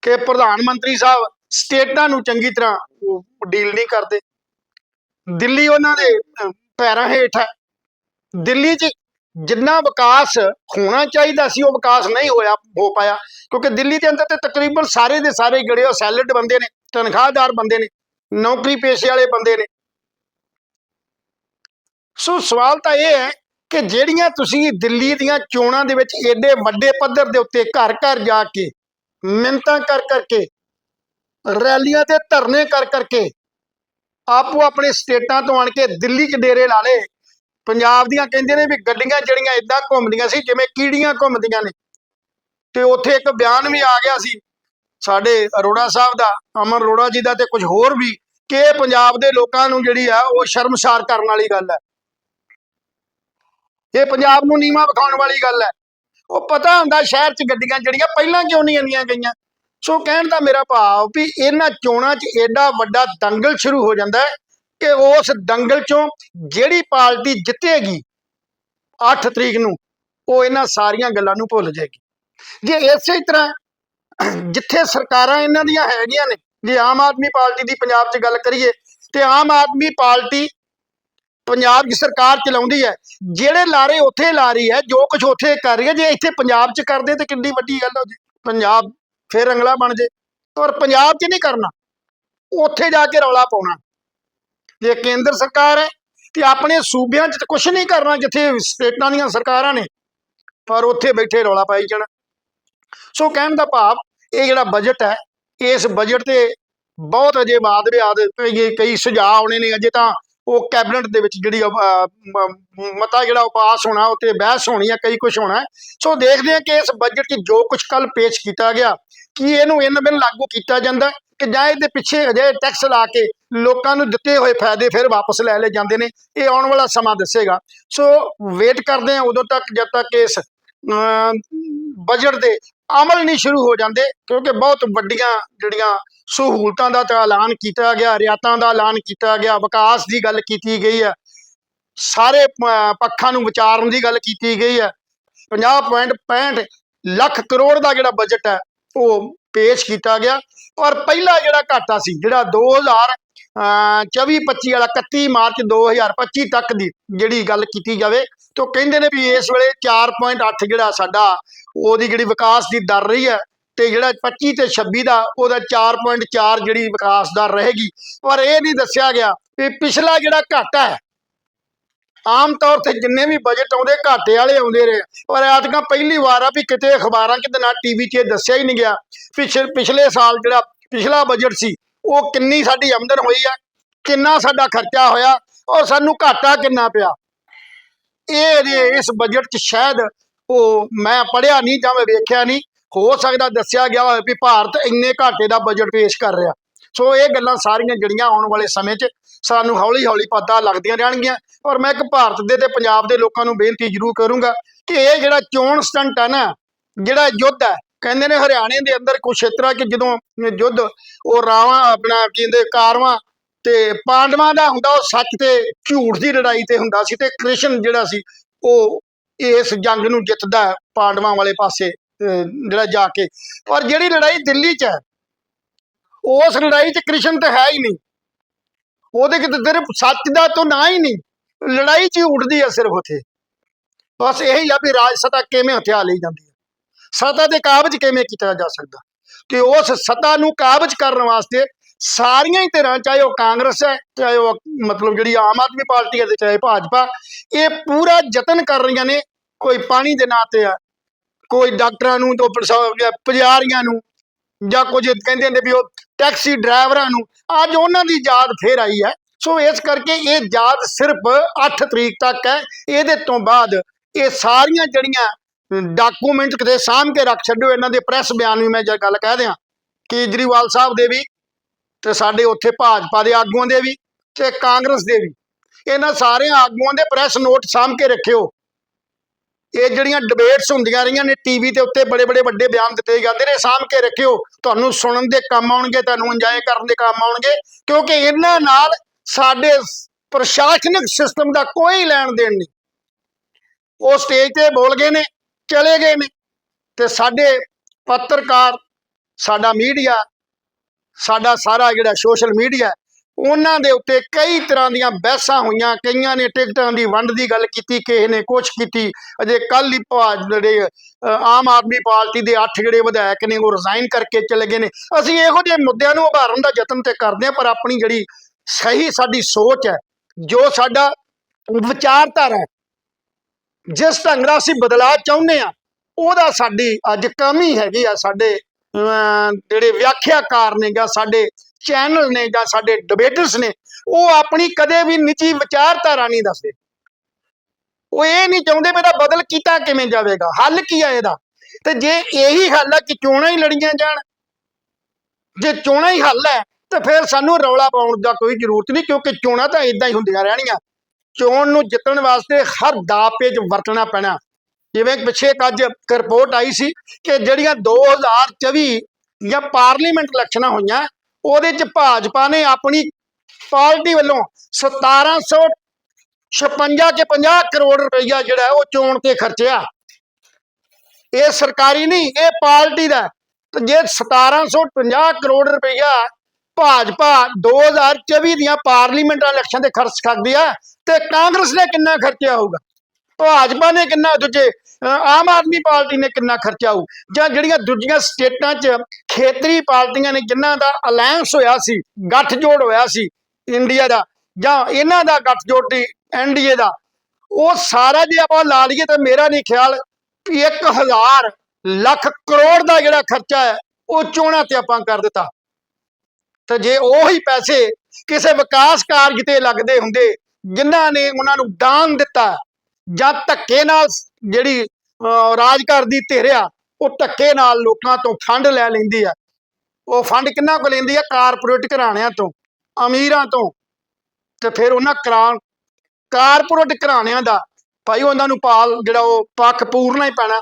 ਕਿ ਪ੍ਰਧਾਨ ਮੰਤਰੀ ਸਾਹਿਬ ਸਟੇਟਾਂ ਨੂੰ ਚੰਗੀ ਤਰ੍ਹਾਂ ਉਹ ਡੀਲ ਨਹੀਂ ਕਰਦੇ। ਦਿੱਲੀ ਉਹਨਾਂ ਦੇ ਪੈਰਾਂ ਹੇਠ ਹੈ। ਦਿੱਲੀ 'ਚ ਜਿੰਨਾ ਵਿਕਾਸ ਹੋਣਾ ਚਾਹੀਦਾ ਸੀ, ਉਹ ਵਿਕਾਸ ਨਹੀਂ ਹੋਇਆ, ਹੋ ਪਾਇਆ। ਕਿਉਂਕਿ ਦਿੱਲੀ ਦੇ ਅੰਦਰ ਤੇ ਤਕਰੀਬਨ ਸਾਰੇ ਦੇ ਸਾਰੇ ਜਿਹੜੇ ਉਹ ਸੈਲਡ ਬੰਦੇ ਨੇ, ਤਨਖਾਹਦਾਰ ਬੰਦੇ ਨੇ, ਨੌਕਰੀ ਪੇਸ਼ੇ ਵਾਲੇ ਬੰਦੇ ਨੇ। ਸੋ ਸਵਾਲ ਤਾਂ ਇਹ ਹੈ ਕਿ ਜਿਹੜੀਆਂ ਤੁਸੀਂ ਦਿੱਲੀ ਦੀਆਂ ਚੋਣਾਂ ਦੇ ਵਿੱਚ ਏਡੇ ਵੱਡੇ ਪੱਧਰ ਦੇ ਉੱਤੇ ਘਰ ਘਰ ਜਾ ਕੇ ਮਿੰਤਾਂ ਕਰ ਕਰਕੇ ਰੈਲੀਆਂ ਤੇ ਧਰਨੇ ਕਰ ਕਰਕੇ ਆਪੋ ਆਪਣੇ ਸਟੇਟਾਂ ਤੋਂ ਆਣ ਕੇ ਦਿੱਲੀ 'ਚ ਡੇਰੇ ਲਾ ਲਏ। ਪੰਜਾਬ ਦੀਆਂ ਕਹਿੰਦੇ ਨੇ ਵੀ ਗੱਡੀਆਂ ਜਿਹੜੀਆਂ ਇਦਾਂ ਘੁੰਮਦੀਆਂ ਸੀ, ਜਿਵੇਂ ਕੀੜੀਆਂ ਘੁੰਮਦੀਆਂ ਨੇ। ਤੇ ਉੱਥੇ ਇੱਕ ਬਿਆਨ ਵੀ ਆ ਗਿਆ ਸੀ ਸਾਡੇ ਅਰੋੜਾ ਸਾਹਿਬ ਦਾ ਅਮਰ ਅਰੋੜਾ ਜੀ ਦਾ ਤੇ ਕੁਝ ਹੋਰ ਵੀ ਕਿ ਪੰਜਾਬ ਦੇ ਲੋਕਾਂ ਨੂੰ ਜਿਹੜੀ ਆ ਉਹ ਸ਼ਰਮਸਾਰ ਕਰਨ ਵਾਲੀ ਗੱਲ ਹੈ। ਇਹ ਪੰਜਾਬ ਨੂੰ ਨੀਵਾ ਵਿਖਾਉਣ ਵਾਲੀ ਗੱਲ ਹੈ। ਉਹ ਪਤਾ ਹੁੰਦਾ ਸ਼ਹਿਰ 'ਚ ਗੱਡੀਆਂ ਜਿਹੜੀਆਂ ਪਹਿਲਾਂ ਕਿਉਂ ਨਹੀਂ ਆਉਂਦੀਆਂ ਗਈਆਂ? ਸੋ ਕਹਿਣ ਦਾ ਮੇਰਾ ਭਾਵ ਵੀ ਇਹਨਾਂ ਚੋਣਾਂ 'ਚ ਐਡਾ ਵੱਡਾ ਦੰਗਲ ਸ਼ੁਰੂ ਹੋ ਜਾਂਦਾ ਹੈ ਕਿ ਉਸ ਦੰਗਲ 'ਚੋਂ ਜਿਹੜੀ ਪਾਰਟੀ ਜਿੱਤੇਗੀ 8 ਤਰੀਕ ਨੂੰ, ਉਹ ਇਹਨਾਂ ਸਾਰੀਆਂ ਗੱਲਾਂ ਨੂੰ ਭੁੱਲ ਜਾਏਗੀ। ਜੇ ਇਸੇ ਤਰ੍ਹਾਂ ਜਿੱਥੇ ਸਰਕਾਰਾਂ ਇਹਨਾਂ ਦੀਆਂ ਹੈਗੀਆਂ ਨੇ, ਜੇ ਆਮ ਆਦਮੀ ਪਾਰਟੀ ਦੀ ਪੰਜਾਬ 'ਚ ਗੱਲ ਕਰੀਏ, ਤੇ ਆਮ ਆਦਮੀ ਪਾਰਟੀ ਪੰਜਾਬ 'ਚ ਸਰਕਾਰ ਚਲਾਉਂਦੀ ਹੈ, ਜਿਹੜੇ ਲਾਰੇ ਉੱਥੇ ਲਾ ਰਹੀ ਹੈ, ਜੋ ਕੁਝ ਉੱਥੇ ਕਰ ਰਹੀ ਹੈ, ਜੇ ਇੱਥੇ ਪੰਜਾਬ 'ਚ ਕਰਦੇ ਤੇ ਕਿੰਨੀ ਵੱਡੀ ਗੱਲ ਹੋ ਜੇ ਪੰਜਾਬ ਫਿਰ ਰੰਗਲਾ ਬਣ ਜੇ। ਪਰ ਪੰਜਾਬ 'ਚ ਨਹੀਂ ਕਰਨਾ। ਉੱਥੇ ਜਾ ਕੇ ਰੌਲਾ ਪਾਉਣਾ। ਜੇ ਕੇਂਦਰ ਸਰਕਾਰ ਹੈ, ਤੇ ਆਪਣੇ ਸੂਬਿਆਂ 'ਚ ਤਾਂ ਕੁਝ ਨਹੀਂ ਕਰਨਾ, ਜਿੱਥੇ ਸਟੇਟਾਂ ਦੀਆਂ ਸਰਕਾਰਾਂ ਨੇ। ਪਰ ਉੱਥੇ ਬੈਠੇ ਰੌਲਾ ਪਾਈ ਜਾਣਾ। ਸੋ ਕਹਿਣ ਦਾ ਭਾਵ, ਇਹ ਜਿਹੜਾ ਬਜਟ ਹੈ, ਇਸ ਬਜਟ ਤੇ ਬਹੁਤ ਅਜੇ ਬਾਅਦ ਵਿਆਦ ਕਈ ਸੁਝਾਅ ਆਉਣੇ ਨੇ। ਅਜੇ ਤਾਂ ਉਹ ਕੈਬਨਿਟ ਦੇ ਵਿੱਚ ਜਿਹੜੀ ਮਤਾ ਜਿਹੜਾ ਉਹ ਪਾਸ ਹੋਣਾ ਉੱਤੇ ਬਹਿਸ ਹੋਣੀ ਹੈ ਕਈ ਕੁਝ ਹੋਣਾ। ਸੋ ਦੇਖਦੇ ਹਾਂ ਕਿ ਇਸ ਬਜਟ 'ਚ ਜੋ ਕੁਝ ਕੱਲ ਪੇਸ਼ ਕੀਤਾ ਗਿਆ ਕੀ ਇਹਨੂੰ ਇਨ ਬਿਨ ਲਾਗੂ ਕੀਤਾ ਜਾਂਦਾ ਕਿ ਜਾਂ ਇਹਦੇ ਪਿੱਛੇ ਅਜੇ ਟੈਕਸ ਲਾ ਕੇ ਲੋਕਾਂ ਨੂੰ ਦਿੱਤੇ ਹੋਏ ਫਾਇਦੇ ਫਿਰ ਵਾਪਸ ਲੈ ਲਏ ਜਾਂਦੇ ਨੇ, ਇਹ ਆਉਣ ਵਾਲਾ ਸਮਾਂ ਦੱਸੇਗਾ। ਸੋ ਵੇਟ ਕਰਦੇ ਹਾਂ ਉਦੋਂ ਤੱਕ ਜਦ ਤੱਕ ਇਸ ਬਜਟ ਦੇ ਅਮਲ ਨਹੀਂ ਸ਼ੁਰੂ ਹੋ ਜਾਂਦੇ, ਕਿਉਂਕਿ ਬਹੁਤ ਵੱਡੀਆਂ ਜਿਹੜੀਆਂ ਸਹੂਲਤਾਂ ਦਾ ਤਾਂ ਐਲਾਨ ਕੀਤਾ ਗਿਆ, ਰਿਆਤਾਂ ਦਾ ਐਲਾਨ ਕੀਤਾ ਗਿਆ, ਵਿਕਾਸ ਦੀ ਗੱਲ ਕੀਤੀ ਗਈ ਹੈ। ਸਾਰੇ ਪੱਖਾਂ ਨੂੰ ਵਿਚਾਰਨ ਦੀ ਗੱਲ ਕੀਤੀ ਗਈ ਹੈ। 50.65 ਲੱਖ ਕਰੋੜ ਦਾ ਜਿਹੜਾ ਬਜਟ ਹੈ ਉਹ ਪੇਸ਼ ਕੀਤਾ ਗਿਆ। ਔਰ ਪਹਿਲਾ ਜਿਹੜਾ ਘਾਟਾ ਸੀ, ਜਿਹੜਾ 2000 24 25 ਵਾਲਾ 31 ਮਾਰਚ 2025 ਤੱਕ ਦੀ ਜਿਹੜੀ ਗੱਲ ਕੀਤੀ ਜਾਵੇ, ਤਾਂ ਕਹਿੰਦੇ ਨੇ ਵੀ ਇਸ ਵੇਲੇ 4.8 ਜਿਹੜਾ ਸਾਡਾ, ਉਹਦੀ ਜਿਹੜੀ ਵਿਕਾਸ ਦੀ ਦਰ ਰਹੀ ਹੈ, ਤੇ ਜਿਹੜਾ 25 ਤੇ 26 ਦਾ, ਉਹਦਾ 4.4 ਜਿਹੜੀ ਵਿਕਾਸ ਦਰ ਰਹੇਗੀ। ਪਰ ਇਹ ਨਹੀਂ ਦੱਸਿਆ ਗਿਆ ਵੀ ਪਿਛਲਾ ਜਿਹੜਾ ਘਾਟਾ ਹੈ ਆਮ ਤੌਰ ਤੇ ਜਿੰਨੇ ਵੀ ਬਜਟ ਆਉਂਦੇ, ਘਾਟੇ ਵਾਲੇ ਆਉਂਦੇ ਰਹੇ। ਪਰ ਐਤਕਾਂ ਪਹਿਲੀ ਵਾਰ ਆ ਵੀ ਕਿਤੇ ਅਖਬਾਰਾਂ ਕਿਤੇ ਨਾ ਟੀਵੀ 'ਚ ਇਹ ਦੱਸਿਆ ਹੀ ਨਹੀਂ ਗਿਆ। ਪਿਛਲੇ ਪਿਛਲੇ ਸਾਲ ਜਿਹੜਾ ਪਿਛਲਾ ਬਜਟ ਸੀ, ਉਹ ਕਿੰਨੀ ਸਾਡੀ ਆਮਦਨ ਹੋਈ ਹੈ ਕਿੰਨਾ ਸਾਡਾ ਖਰਚਾ ਹੋਇਆ, ਔਰ ਸਾਨੂੰ ਘਾਟਾ ਕਿੰਨਾ ਪਿਆ। ਇਹ ਜੇ ਇਸ ਬਜਟ 'ਚ ਸ਼ਾਇਦ ਉਹ ਮੈਂ ਪੜਿਆ ਨਹੀਂ ਜਾਂ ਮੈਂ ਵੇਖਿਆ ਨਹੀਂ, ਹੋ ਸਕਦਾ ਦੱਸਿਆ ਗਿਆ ਹੋਵੇ ਵੀ ਭਾਰਤ ਇੰਨੇ ਘਾਟੇ ਦਾ ਬਜਟ ਪੇਸ਼ ਕਰ ਰਿਹਾ। ਸੋ ਇਹ ਗੱਲਾਂ ਸਾਰੀਆਂ ਜਿਹੜੀਆਂ ਆਉਣ ਵਾਲੇ ਸਮੇਂ 'ਚ ਸਾਨੂੰ ਹੌਲੀ ਹੌਲੀ ਪਤਾ ਲੱਗਦੀਆਂ ਰਹਿਣਗੀਆਂ। ਔਰ ਮੈਂ ਇੱਕ ਭਾਰਤ ਦੇ ਤੇ ਪੰਜਾਬ ਦੇ ਲੋਕਾਂ ਨੂੰ ਬੇਨਤੀ ਜ਼ਰੂਰ ਕਰੂੰਗਾ ਕਿ ਇਹ ਜਿਹੜਾ ਚੋਣ ਸਟੰਟ ਹੈ ਨਾ ਜਿਹੜਾ ਯੁੱਧ ਹੈ ਕਹਿੰਦੇ ਨੇ ਹਰਿਆਣੇ ਦੇ ਅੰਦਰ ਕੁਛ ਖੇਤਰਾਂ ਚ ਜਦੋਂ ਯੁੱਧ ਉਹ ਰਾਵਾਂ ਆਪਣਾ ਕਹਿੰਦੇ ਕਾਰਵਾਂ ਤੇ ਪਾਂਡਵਾਂ ਦਾ ਹੁੰਦਾ ਉਹ ਸੱਚ ਤੇ ਝੂਠ ਦੀ ਲੜਾਈ ਤੇ ਹੁੰਦਾ ਸੀ ਤੇ ਕ੍ਰਿਸ਼ਨ ਜਿਹੜਾ ਸੀ ਉਹ ਇਸ ਜੰਗ ਨੂੰ ਜਿੱਤਦਾ ਹੈ ਪਾਂਡਵਾਂ ਵਾਲੇ ਪਾਸੇ ਅਹ, ਜਿਹੜਾ ਜਾ ਕੇ। ਔਰ ਜਿਹੜੀ ਲੜਾਈ ਦਿੱਲੀ 'ਚ ਹੈ ਉਸ ਲੜਾਈ 'ਚ ਕ੍ਰਿਸ਼ਨ ਤਾਂ ਹੈ ਹੀ ਨਹੀਂ। ਉਹਦੇ ਕਿਤੇ ਸਿਰਫ ਸੱਚ ਦਾ ਤਾਂ ਨਾ ਹੀ ਨਹੀਂ। ਲੜਾਈ 'ਚ ਹੀ ਉੱਠਦੀ ਆ ਸਿਰਫ ਉੱਥੇ। ਬਸ ਇਹੀ ਆ ਵੀ ਰਾਜ ਸਤਾ ਕਿਵੇਂ ਹਥਿਆ ਲਈ ਜਾਂਦੀ ਹੈ ਸਤਾ ਦੇ ਕਾਬਜ ਕਿਵੇਂ ਕੀਤਾ ਜਾ ਸਕਦਾ? ਤੇ ਉਸ ਸਤਾ ਨੂੰ ਕਾਬਜ ਕਰਨ ਵਾਸਤੇ ਸਾਰੀਆਂ ਹੀ ਧਿਰਾਂ, ਚਾਹੇ ਉਹ ਕਾਂਗਰਸ ਹੈ, ਚਾਹੇ ਉਹ ਮਤਲਬ ਜਿਹੜੀ ਆਮ ਆਦਮੀ ਪਾਰਟੀ ਹੈ ਤੇ ਚਾਹੇ ਭਾਜਪਾ, ਇਹ ਪੂਰਾ ਯਤਨ ਕਰ ਰਹੀਆਂ ਨੇ ਕੋਈ ਪਾਣੀ ਦੇ ਨਾਂ ਤੇ ਆ। ਕੋਈ ਡਾਕਟਰਾਂ ਨੂੰ ਤੋਂ ਪੁਜਾਰੀਆਂ ਨੂੰ, ਜਾਂ ਕੁਝ ਕਹਿੰਦੇ ਨੇ ਵੀ ਉਹ ਟੈਕਸੀ ਡਰਾਈਵਰਾਂ ਨੂੰ। ਅੱਜ ਉਹਨਾਂ ਦੀ ਯਾਦ ਫੇਰ ਆਈ ਹੈ। ਸੋ ਇਸ ਕਰਕੇ ਇਹ ਯਾਦ ਸਿਰਫ 8 ਤਰੀਕ ਤੱਕ ਹੈ। ਇਹਦੇ ਤੋਂ ਬਾਅਦ ਇਹ ਸਾਰੀਆਂ ਜਿਹੜੀਆਂ ਡਾਕੂਮੈਂਟ ਕਿਤੇ ਸਾਂਭ ਕੇ ਰੱਖ ਛੱਡਿਓ, ਇਹਨਾਂ ਦੇ ਪ੍ਰੈਸ ਬਿਆਨ ਵੀ ਮੈਂ ਜੇ ਗੱਲ ਕਹਿ ਦਿਆਂ। ਕੇਜਰੀਵਾਲ ਸਾਹਿਬ ਦੇ ਵੀ ਤੇ ਸਾਡੇ ਉੱਥੇ ਭਾਜਪਾ ਦੇ ਆਗੂਆਂ ਦੇ ਵੀ ਤੇ ਕਾਂਗਰਸ ਦੇ ਵੀ। ਇਹਨਾਂ ਸਾਰੇ ਆਗੂਆਂ ਦੇ ਪ੍ਰੈਸ ਨੋਟ ਸਾਂਭ ਕੇ ਰੱਖਿਓ। ਇਹ ਜਿਹੜੀਆਂ ਡਿਬੇਟਸ ਹੁੰਦੀਆਂ ਰਹੀਆਂ ਨੇ ਟੀਵੀ ਦੇ ਉੱਤੇ ਬੜੇ ਬੜੇ ਵੱਡੇ ਬਿਆਨ ਦਿੱਤੇ ਜਾਂਦੇ ਨੇ, ਸਾਂਭ ਕੇ ਰੱਖਿਓ, ਤੁਹਾਨੂੰ ਸੁਣਨ ਦੇ ਕੰਮ ਆਉਣਗੇ, ਤੁਹਾਨੂੰ ਇੰਜੋਏ ਕਰਨ ਦੇ ਕੰਮ ਆਉਣਗੇ, ਕਿਉਂਕਿ ਇਹਨਾਂ ਨਾਲ ਸਾਡੇ ਪ੍ਰਸ਼ਾਸਨਿਕ ਸਿਸਟਮ ਦਾ ਕੋਈ ਲੈਣ ਦੇਣ ਨਹੀਂ। ਉਹ ਸਟੇਜ ਤੇ ਬੋਲ ਗਏ ਨੇ, ਚਲੇ ਗਏ ਨੇ ਤੇ ਸਾਡੇ ਪੱਤਰਕਾਰ, ਸਾਡਾ ਮੀਡੀਆ ਸਾਡਾ ਸਾਰਾ ਜਿਹੜਾ ਸੋਸ਼ਲ ਮੀਡੀਆ ਉਹਨਾਂ ਦੇ ਉੱਤੇ ਕਈ ਤਰ੍ਹਾਂ ਦੀਆਂ ਬਹਿਸਾਂ ਹੋਈਆਂ, ਕਈਆਂ ਨੇ ਟਿਕਟਾਂ ਦੀ ਵੰਡ ਦੀ ਗੱਲ ਕੀਤੀ, ਕਿਸੇ ਨੇ ਕੁਛ ਕੀਤੀ। ਅਜੇ ਕੱਲ ਹੀ ਭਾ- ਜਿਹੜੇ ਆਮ ਆਦਮੀ ਪਾਰਟੀ ਦੇ ਅੱਠ ਜਿਹੜੇ ਵਿਧਾਇਕ ਨੇ, ਉਹ ਰਿਜ਼ਾਈਨ ਕਰਕੇ ਚਲੇ ਗਏ ਨੇ। ਅਸੀਂ ਇਹੋ ਜਿਹੇ ਮੁੱਦਿਆਂ ਨੂੰ ਉਭਾਰਨ ਦਾ ਯਤਨ ਤੇ ਕਰਦੇ ਹਾਂ, ਪਰ ਆਪਣੀ ਜਿਹੜੀ ਸਹੀ ਸਾਡੀ ਸੋਚ ਹੈ, ਜੋ ਸਾਡਾ ਵਿਚਾਰਧਾਰਾ ਹੈ, ਜਿਸ ਢੰਗ ਨਾਲ ਅਸੀਂ ਬਦਲਾਅ ਚਾਹੁੰਦੇ ਆ ਉਹਦਾ ਸਾਡੀ ਅੱਜ ਕਮੀ ਹੈਗੀ ਆ ਸਾਡੇ ਜਿਹੜੇ ਵਿਆਖਿਆਕਾਰ ਨੇ ਜਾਂ ਸਾਡੇ ਚੈਨਲ ਨੇ ਜਾਂ ਸਾਡੇ ਡਿਬੇਟਰਸ ਨੇ, ਉਹ ਆਪਣੀ ਕਦੇ ਵੀ ਨਿੱਜੀ ਵਿਚਾਰਧਾਰਾ ਨਹੀਂ ਦੱਸਦੇ। ਉਹ ਇਹ ਨਹੀਂ ਚਾਹੁੰਦੇ ਵੀ ਇਹਦਾ ਬਦਲ ਕੀਤਾ ਕਿਵੇਂ ਜਾਵੇਗਾ, ਹੱਲ ਕੀ ਆ ਇਹਦਾ? ਤੇ ਜੇ ਇਹੀ ਹੱਲ ਹੈ ਕਿ ਚੋਣਾਂ ਹੀ ਲੜੀਆਂ ਜਾਣ, ਜੇ ਚੋਣਾਂ ਹੀ ਹੱਲ ਹੈ, ਤੇ ਫਿਰ ਸਾਨੂੰ ਰੌਲਾ ਪਾਉਣ ਦਾ ਕੋਈ ਜ਼ਰੂਰਤ ਨਹੀਂ, ਕਿਉਂਕਿ ਚੋਣਾਂ ਤਾਂ ਇਦਾਂ ਹੀ ਹੁੰਦੀਆਂ ਰਹਿਣੀਆਂ। ਚੋਣ ਨੂੰ ਜਿੱਤਣ ਵਾਸਤੇ ਹਰ ਦਾ ਪੇਜ ਵਰਤਣਾ ਪੈਣਾ। ਜਿਵੇਂ ਕਿ ਪਿੱਛੇ ਇੱਕ ਅੱਜ ਰਿਪੋਰਟ ਆਈ ਸੀ ਕਿ ਜਿਹੜੀਆਂ 2024 ਜਾਂ ਪਾਰਲੀਮੈਂਟ ਇਲੈਕਸ਼ਨਾਂ ਹੋਈਆਂ, ਉਹਦੇ ਚ ਭਾਜਪਾ ਨੇ ਆਪਣੀ ਪਾਰਟੀ ਵੱਲੋਂ 1756 ਕੇ 50 ਕਰੋੜ ਰੁਪਈਆ ਜਿਹੜਾ ਉਹ ਚੋਣ ਤੇ ਖਰਚਿਆ ਇਹ ਸਰਕਾਰੀ ਨਹੀਂ, ਇਹ ਪਾਰਟੀ ਦਾ ਹੈ। ਤੇ ਜੇ 1750 ਕਰੋੜ ਰੁਪਈਆ ਭਾਜਪਾ 2024 ਦੀਆਂ ਪਾਰਲੀਮੈਂਟ ਇਲੈਕਸ਼ਨ ਤੇ ਖਰਚ ਕਰਦੀ ਆ, ਤੇ ਕਾਂਗਰਸ ਨੇ ਕਿੰਨਾ ਖਰਚਿਆ ਹੋਊਗਾ ਭਾਜਪਾ ਨੇ ਕਿੰਨਾ, ਦੂਜੇ ਆਮ ਆਦਮੀ ਪਾਰਟੀ ਨੇ ਕਿੰਨਾ ਖਰਚਾ ਹੋਊ? ਜਾਂ ਜਿਹੜੀਆਂ ਦੂਜੀਆਂ ਸਟੇਟਾਂ 'ਚ ਖੇਤਰੀ ਪਾਰਟੀਆਂ ਨੇ ਜਿਨ੍ਹਾਂ ਦਾ ਅਲਾਈਅੰਸ ਹੋਇਆ ਸੀ, ਗੱਠਜੋੜ ਹੋਇਆ ਸੀ ਇੰਡੀਆ ਦਾ, ਜਾਂ ਇਹਨਾਂ ਦਾ ਗੱਠਜੋੜ ਦੀ ਐਨਡੀਏ ਦਾ, ਉਹ ਸਾਰਾ ਜੇ ਆਪਾਂ ਲਾ ਲਈਏ ਤਾਂ ਮੇਰਾ ਨਹੀਂ ਖਿਆਲ ਕਿ 1000 ਲੱਖ ਕਰੋੜ ਦਾ ਜਿਹੜਾ ਖਰਚਾ ਹੈ, ਉਹ ਚੋਣਾਂ ਤੇ ਆਪਾਂ ਕਰ ਦਿੱਤਾ। ਤੇ ਜੇ ਉਹੀ ਪੈਸੇ ਕਿਸੇ ਵਿਕਾਸ ਕਾਰਜ ਤੇ ਲੱਗਦੇ ਹੁੰਦੇ, ਜਿਨ੍ਹਾਂ ਨੇ ਉਹਨਾਂ ਨੂੰ ਦਾਨ ਦਿੱਤਾ, ਜਾਂ ਧੱਕੇ ਨਾਲ ਜਿਹੜੀ ਅਹ, ਰਾਜ ਕਰਦੀ ਧਿਰ ਉਹ ਧੱਕੇ ਨਾਲ ਲੋਕਾਂ ਤੋਂ ਫੰਡ ਲੈ ਲੈਂਦੀ ਆ। ਉਹ ਫੰਡ ਕਿੰਨਾ ਕੋ ਲੈਂਦੀ ਆ? ਕਾਰਪੋਰੇਟ ਘਰਾਣਿਆਂ ਤੋਂ ਅਮੀਰਾਂ ਤੋਂ। ਤੇ ਫਿਰ ਉਹਨਾਂ ਕਰਾ ਕਾਰਪੋਰੇਟ ਘਰਾਣਿਆਂ ਦਾ ਭਾਈ ਉਹਨਾਂ ਨੂੰ ਪਾਲ ਜਿਹੜਾ ਉਹ ਪੱਖ ਪੂਰਨਾ ਹੀ ਪੈਣਾ।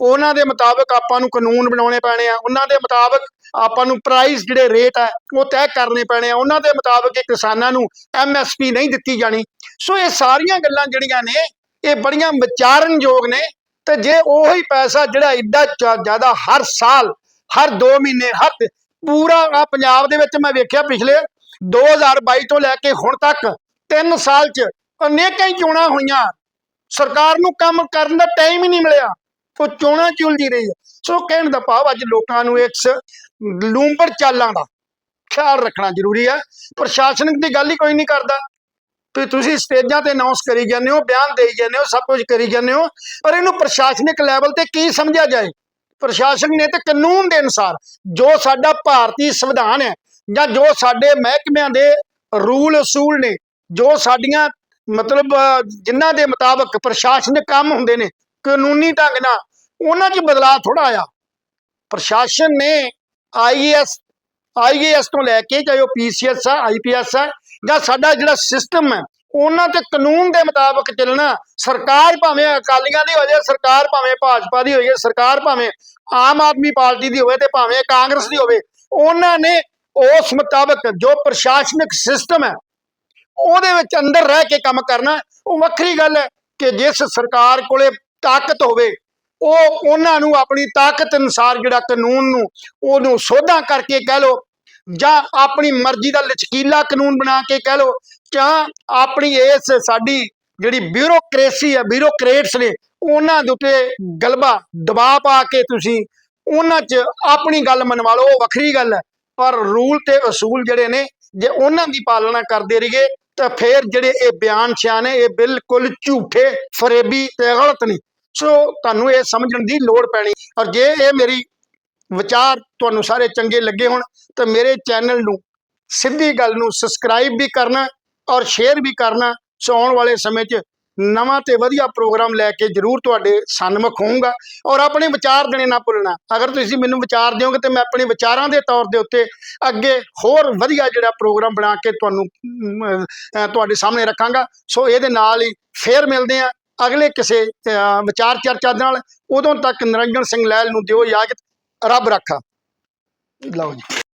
ਉਹਨਾਂ ਦੇ ਮੁਤਾਬਕ ਆਪਾਂ ਨੂੰ ਕਾਨੂੰਨ ਬਣਾਉਣੇ ਪੈਣੇ ਆ। ਉਹਨਾਂ ਦੇ ਮੁਤਾਬਕ ਆਪਾਂ ਨੂੰ ਪ੍ਰਾਈਸ ਜਿਹੜੇ ਰੇਟ ਆ ਉਹ ਤੈਅ ਕਰਨੇ ਪੈਣੇ ਆ। ਉਹਨਾਂ ਦੇ ਮੁਤਾਬਕ ਕਿਸਾਨਾਂ ਨੂੰ ਐਮਐਸਪੀ ਨਹੀਂ ਦਿੱਤੀ ਜਾਣੀ। ਸੋ ਇਹ ਸਾਰੀਆਂ ਗੱਲਾਂ ਜਿਹੜੀਆਂ ਨੇ ਇਹ ਬੜੀਆਂ ਵਿਚਾਰਨਯੋਗ ਨੇ। ਤੇ ਜੇ ਉਹੀ ਪੈਸਾ ਜਿਹੜਾ ਇੱਡਾ ਜ਼ਿਆਦਾ ਹਰ ਸਾਲ, ਹਰ 2 ਮਹੀਨੇ, ਹਰ ਪੂਰਾ ਆ ਪੰਜਾਬ ਦੇ ਵਿੱਚ ਮੈਂ ਵੇਖਿਆ ਪਿਛਲੇ 2022 ਤੋਂ ਲੈ ਕੇ ਹੁਣ ਤੱਕ 3 ਸਾਲ ਚ ਅਨੇਕਾਂ ਹੀ ਚੋਣਾਂ ਹੋਈਆਂ। ਸਰਕਾਰ ਨੂੰ ਕੰਮ ਕਰਨ ਦਾ ਟਾਈਮ ਹੀ ਨਹੀਂ ਮਿਲਿਆ। ਉਹ ਚੋਣਾਂ ਚ ਰਹੀ ਹੈ। ਸੋ ਕਹਿਣ ਦਾ ਭਾਵ ਅੱਜ ਲੋਕਾਂ ਨੂੰ ਇੱਕ ਲੂੰਬੜ ਚਾਲਾਂ ਦਾ ਖਿਆਲ ਰੱਖਣਾ ਜ਼ਰੂਰੀ ਹੈ। ਪ੍ਰਸ਼ਾਸਨਿਕ ਦੀ ਗੱਲ ਹੀ ਕੋਈ ਨਹੀਂ ਕਰਦਾ। ਵੀ ਤੁਸੀਂ ਸਟੇਜਾਂ ਤੇ ਅਨਾਉਂਸ ਕਰੀ ਜਾਂਦੇ ਹੋ ਬਿਆਨ ਦੇਈ ਜਾਂਦੇ ਹੋ ਸਭ ਕੁਝ ਕਰੀ ਜਾਂਦੇ ਹੋ ਪਰ ਇਹਨੂੰ ਪ੍ਰਸ਼ਾਸਨਿਕ ਲੈਵਲ ਤੇ ਕੀ ਸਮਝਿਆ ਜਾਏ? ਪ੍ਰਸ਼ਾਸਨ ਨੇ ਤੇ ਕਾਨੂੰਨ ਦੇ ਅਨੁਸਾਰ ਜੋ ਸਾਡਾ ਭਾਰਤੀ ਸੰਵਿਧਾਨ ਹੈ ਜਾਂ ਜੋ ਸਾਡੇ ਮਹਿਕਮਿਆਂ ਦੇ ਰੂਲ ਅਸੂਲ ਨੇ ਜੋ ਸਾਡੀਆਂ ਮਤਲਬ ਅਹ, ਜਿਨ੍ਹਾਂ ਦੇ ਮੁਤਾਬਕ ਪ੍ਰਸ਼ਾਸਨਿਕ ਕੰਮ ਹੁੰਦੇ ਨੇ ਕਾਨੂੰਨੀ ਢੰਗ ਨਾਲ ਉਹਨਾਂ 'ਚ ਬਦਲਾਅ ਥੋੜਾ ਆਇਆ। ਪ੍ਰਸ਼ਾਸਨ ਨੇ ਆਈਏਐਸ ਆਈਏਐਸ ਤੋਂ ਲੈ ਕੇ ਚਾਹੇ ਉਹ ਪੀਸੀਐਸ ਆ ਆਈਪੀਐਸ ਆ ਜਾਂ ਸਾਡਾ ਜਿਹੜਾ ਸਿਸਟਮ ਹੈ, ਉਹਨਾਂ ਤੇ ਕਾਨੂੰਨ ਦੇ ਮੁਤਾਬਕ ਚੱਲਣਾ, ਸਰਕਾਰ ਭਾਵੇਂ ਅਕਾਲੀਆਂ ਦੀ ਹੋ ਜਾਏ ਸਰਕਾਰ ਭਾਵੇਂ ਭਾਜਪਾ ਦੀ ਹੋ ਜਾਏ ਸਰਕਾਰ ਭਾਵੇਂ ਆਮ ਆਦਮੀ ਪਾਰਟੀ ਦੀ ਹੋਵੇ ਤੇ ਭਾਵੇਂ ਕਾਂਗਰਸ ਦੀ ਹੋਵੇ, ਉਹਨਾਂ ਨੇ ਉਸ ਮੁਤਾਬਕ ਜੋ ਪ੍ਰਸ਼ਾਸਨਿਕ ਸਿਸਟਮ ਹੈ, ਉਹਦੇ ਵਿੱਚ ਅੰਦਰ ਰਹਿ ਕੇ ਕੰਮ ਕਰਨਾ। ਉਹ ਵੱਖਰੀ ਗੱਲ ਹੈ ਕਿ ਜਿਸ ਸਰਕਾਰ ਕੋਲੇ ਤਾਕਤ ਹੋਵੇ, ਉਹ ਉਹਨਾਂ ਨੂੰ ਆਪਣੀ ਤਾਕਤ ਅਨੁਸਾਰ ਜਿਹੜਾ ਕਾਨੂੰਨ ਨੂੰ ਉਹਨੂੰ ਸੋਧਾਂ ਕਰਕੇ ਕਹਿ ਲੋ ਜਾਂ ਆਪਣੀ ਮਰਜ਼ੀ ਦਾ ਲਚਕੀਲਾ ਕਾਨੂੰਨ ਬਣਾ ਕੇ ਕਹਿ ਲੋ ਜਾਂ ਆਪਣੀ ਇਸ ਸਾਡੀ ਜਿਹੜੀ ਬਿਊਰੋਕ੍ਰੇਸੀ ਹੈ ਬਿਊਰੋਕਰੇਟਸ ਨੇ, ਉਹਨਾਂ ਦੇ ਉੱਤੇ ਗਲਬਾ ਦਬਾਅ ਪਾ ਕੇ ਤੁਸੀਂ ਉਹਨਾਂ 'ਚ ਆਪਣੀ ਗੱਲ ਮਨਵਾ ਲਓ, ਉਹ ਵੱਖਰੀ ਗੱਲ ਹੈ, ਪਰ ਰੂਲ ਤੇ ਅਸੂਲ ਜਿਹੜੇ ਨੇ, ਜੇ ਉਹਨਾਂ ਦੀ ਪਾਲਣਾ ਕਰਦੇ ਰਹੀਏ, ਤਾਂ ਫਿਰ ਜਿਹੜੇ ਇਹ ਬਿਆਨ ਛਿਆਨੇ ਇਹ ਬਿਲਕੁਲ ਝੂਠੇ, ਫਰੇਬੀ ਤੇ ਗਲਤ ਨੇ। ਸੋ ਤੁਹਾਨੂੰ ਇਹ ਸਮਝਣ ਦੀ ਲੋੜ ਪੈਣੀ। ਔਰ ਜੇ ਇਹ ਮੇਰੀ ਵਿਚਾਰ ਤੁਹਾਨੂੰ ਸਾਰੇ ਚੰਗੇ ਲੱਗੇ ਹੋਣ, ਤਾਂ ਮੇਰੇ ਚੈਨਲ ਨੂੰ ਸਿੱਧੀ ਗੱਲ ਨੂੰ ਸਬਸਕ੍ਰਾਈਬ ਵੀ ਕਰਨਾ ਔਰ ਸ਼ੇਅਰ ਵੀ ਕਰਨਾ। ਸੋ ਆਉਣ ਵਾਲੇ ਸਮੇਂ 'ਚ ਨਵਾਂ ਤੇ ਵਧੀਆ ਪ੍ਰੋਗਰਾਮ ਲੈ ਕੇ ਜਰੂਰ ਤੁਹਾਡੇ ਸਨਮੁਖ ਹੋਊਂਗਾ ਔਰ ਆਪਣੇ ਵਿਚਾਰ ਦੇਣੇ ਨਾ ਭੁੱਲਣਾ। ਅਗਰ ਤੁਸੀਂ ਮੈਨੂੰ ਵਿਚਾਰ ਦਿਓਗੇ ਤੇ ਮੈਂ ਆਪਣੇ ਵਿਚਾਰਾਂ ਦੇ ਤੌਰ ਦੇ ਉੱਤੇ ਅੱਗੇ ਹੋਰ ਵਧੀਆ ਜਿਹੜਾ ਪ੍ਰੋਗਰਾਮ ਬਣਾ ਕੇ ਤੁਹਾਨੂੰ ਤੁਹਾਡੇ ਸਾਹਮਣੇ ਰੱਖਾਂਗਾ। ਸੋ ਇਹਦੇ ਨਾਲ ਹੀ ਫੇਰ ਮਿਲਦੇ ਆ ਅਗਲੇ ਕਿਸੇ ਵਿਚਾਰ ਚਰਚਾ ਦੇ ਨਾਲ। ਉਦੋਂ ਤੱਕ ਨਿਰੰਜਨ ਸਿੰਘ ਲੈਲ ਨੂੰ ਦਿਓ ਇਜਾਜ਼ਤ। ਰੱਬ ਰੱਖਾ। ਲਓ ਜੀ